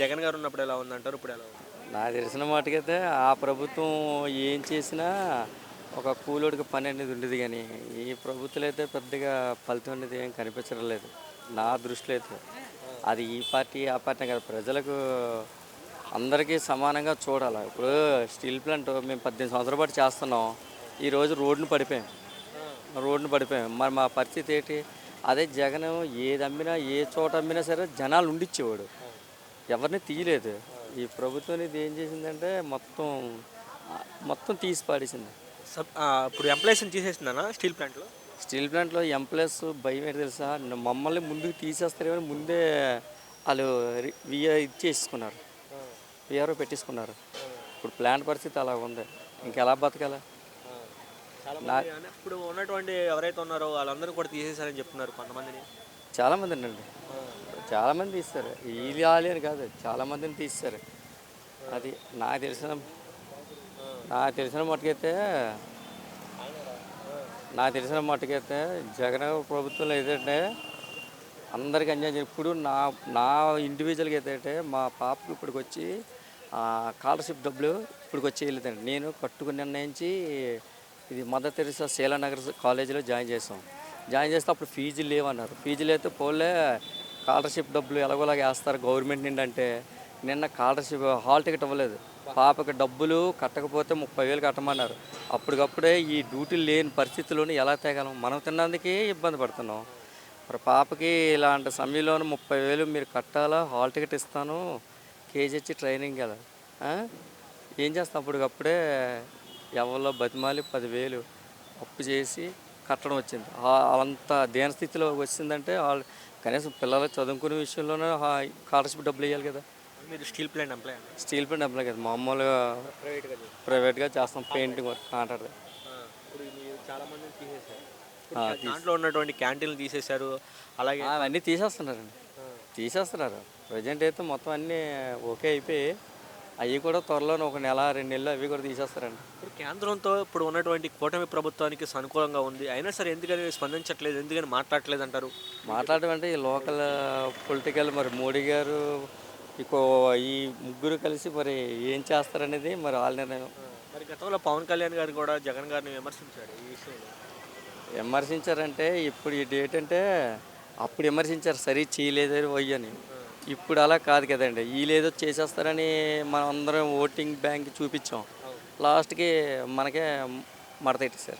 జగన్ గారు ఉన్నప్పుడు ఎలా ఉందంటారు? ఇప్పుడు ఎలా ఉంది? నాకు తెలిసిన మాటకైతే ఆ ప్రభుత్వం ఏం చేసినా ఒక కూలోడికి పని అనేది ఉండేది కానీ ఈ ప్రభుత్వం అయితే పెద్దగా ఫలితం అనేది ఏం కనిపించడం లేదు. నా దృష్టిలో అయితే అది ఈ పార్టీ ఆ పార్టీ కాదు. ప్రజలకు అందరికీ సమానంగా చూడాలి? ఇప్పుడు స్టీల్ ప్లాంట్ మేము పద్దెనిమిది సంవత్సరాల పాటు చేస్తున్నాం. ఈరోజు రోడ్డును పడిపోయాం. రోడ్డును పడిపోయాం. మరి మా పరిస్థితి ఏంటి? అదే జగన్ ఏది అమ్మినా ఏ చోట అమ్మినా సరే జనాలు ఉండిచ్చేవాడు. ఎవరిని తీయలేదు. ఈ ప్రభుత్వం ఇది ఏం చేసిందంటే మొత్తం మొత్తం తీసి పాడేసింది. సబ్ ఇప్పుడు ఎంప్లాయీస్ని తీసేసిందనా స్టీల్ ప్లాంట్లో స్టీల్ ప్లాంట్లో ఎంప్లాయీస్ భయం ఏంటి తెలుసా? మమ్మల్ని ముందుకు తీసేస్తారు కానీ ముందే వాళ్ళు విఆర్ ఇది చేసుకున్నారు విఆర్ఓ పెట్టేసుకున్నారు. ఇప్పుడు ప్లాంట్ పరిస్థితి అలా ఉంది. ఇంకెలా బతకాలి? ఇప్పుడు ఉన్నటువంటి ఎవరైతే ఉన్నారో వాళ్ళందరూ కూడా తీసేశారని చెప్తున్నారు కొంతమందిని. చాలామంది అండి. చాలామంది తీస్తారు. వీళ్ళు వాళ్ళు అని కాదు చాలామందిని తీస్తారు. అది నాకు తెలిసిన నాకు తెలిసిన మట్టుకైతే నాకు తెలిసిన మట్టుకైతే జగన్ ప్రభుత్వంలో ఏదంటే అందరికి అన్యాయం ఇప్పుడు నా నా ఇండివిజువల్గా ఏదంటే మా పాపకి ఇప్పటికి వచ్చి స్కాలర్షిప్ డబ్బులు ఇప్పటికి వచ్చి వెళ్ళిందండి. నేను కట్టుకుని నిర్ణయించి ఇది మదర్ తెరిసా శీలానగర్ కాలేజీలో జాయిన్ చేసాం జాయిన్ చేస్తే అప్పుడు ఫీజులు లేవన్నారు. ఫీజులు అయితే పోలే స్కాలర్షిప్ డబ్బులు ఎలాగోలాగా వేస్తారు. గవర్నమెంట్ నుండి అంటే నిన్న స్కాలర్షిప్ హాల్ టికెట్ ఇవ్వలేదు. పాపకి డబ్బులు కట్టకపోతే ముప్పై వేలు కట్టమన్నారు. అప్పటికప్పుడే ఈ డ్యూటీలు లేని పరిస్థితుల్లోనే ఎలా తేగలం? మనం తిన్నందుకే ఇబ్బంది పడుతున్నాం. మరి పాపకి ఇలాంటి సమయంలోనూ ముప్పై వేలు మీరు కట్టాలా? హాల్ టికెట్ ఇస్తాను. కేజీ వచ్చి ట్రైనింగ్ కదా ఏం చేస్తాం? అప్పటికప్పుడే ఎవరిలో బతిమాలి పదివేలు అప్పు చేసి కట్టడం వచ్చింది. అంత దేన స్థితిలో వచ్చిందంటే వాళ్ళు కనీసం పిల్లలు చదువుకునే విషయంలోనే స్కాలర్షిప్ డబ్బులు ఇవ్వాలి కదా. మీరు steel plant employee steel print డబ్బులే కదా. మామూలుగా ప్రైవేట్గా ప్రైవేట్గా చేస్తాం. Painting work contract. ఇప్పుడు మీరు చాలా మందిని తీసేశారు. ఇప్పుడు దాంట్లో ఉన్నటువంటి క్యాంటీన్లు తీసేశారు. అలాగే అవన్నీ తీసేస్తున్నారండి. తీసేస్తున్నారు. ప్రజెంట్ అయితే మొత్తం అన్నీ ఓకే అయిపోయి అవి కూడా త్వరలోనే ఒక నెల రెండు నెలలు అవి కూడా తీసేస్తారండి. ఇప్పుడు కేంద్రంతో ఇప్పుడు ఉన్నటువంటి కూటమి ప్రభుత్వానికి అనుకూలంగా ఉంది. అయినా సరే ఎందుకని స్పందించట్లేదు? ఎందుకని మాట్లాడట్లేదు అంటారు? మాట్లాడడం అంటే ఈ లోకల్ పొలిటికల్ మరి మోడీ గారు ఇకో ఈ ముగ్గురు కలిసి మరి ఏం చేస్తారనేది మరి వాళ్ళ నిర్ణయం. మరి గతంలో పవన్ కళ్యాణ్ గారు కూడా జగన్ గారిని విమర్శించారు ఈ విషయంలో. విమర్శించారంటే ఇప్పుడు ఈ డేట్ అంటే అప్పుడు విమర్శించారు సరి చేయలేదు వయ్యని ఇప్పుడు అలా కాదు కదండి. వీళ్ళేదో చేసేస్తారని మనం అందరం ఓటింగ్ బ్యాంక్ చూపించాం. లాస్ట్కి మనకే మడత పెట్టేశారు.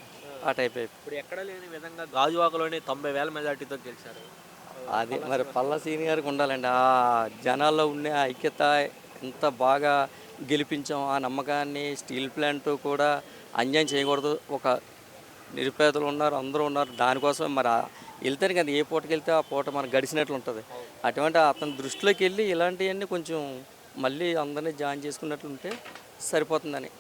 ఆ. టైప్ ఇప్పుడు ఎక్కడ లేని విధంగా గాజువాకలోనే తొంభై వేల మెజార్టీతో గెలిచారు. అది మరి పల్లా సీని గారికి ఉండాలండి. ఆ జనాల్లో ఉండే ఐక్యత ఎంత బాగా గెలిపించాం ఆ నమ్మకాన్ని స్టీల్ ప్లాంట్ కూడా అన్యాయం చేయకూడదు. ఒక నిరుపేదలు ఉన్నారు అందరూ ఉన్నారు. దానికోసం మరి వెళ్తారు కదా ఏ పూటకి వెళ్తే ఆ పూట మనకు గడిచినట్లు ఉంటుంది. అటువంటి అతని దృష్టిలోకి వెళ్ళి ఇలాంటివన్నీ కొంచెం మళ్ళీ అందరినీ జాయిన్ చేసుకున్నట్లు ఉంటే సరిపోతుందని.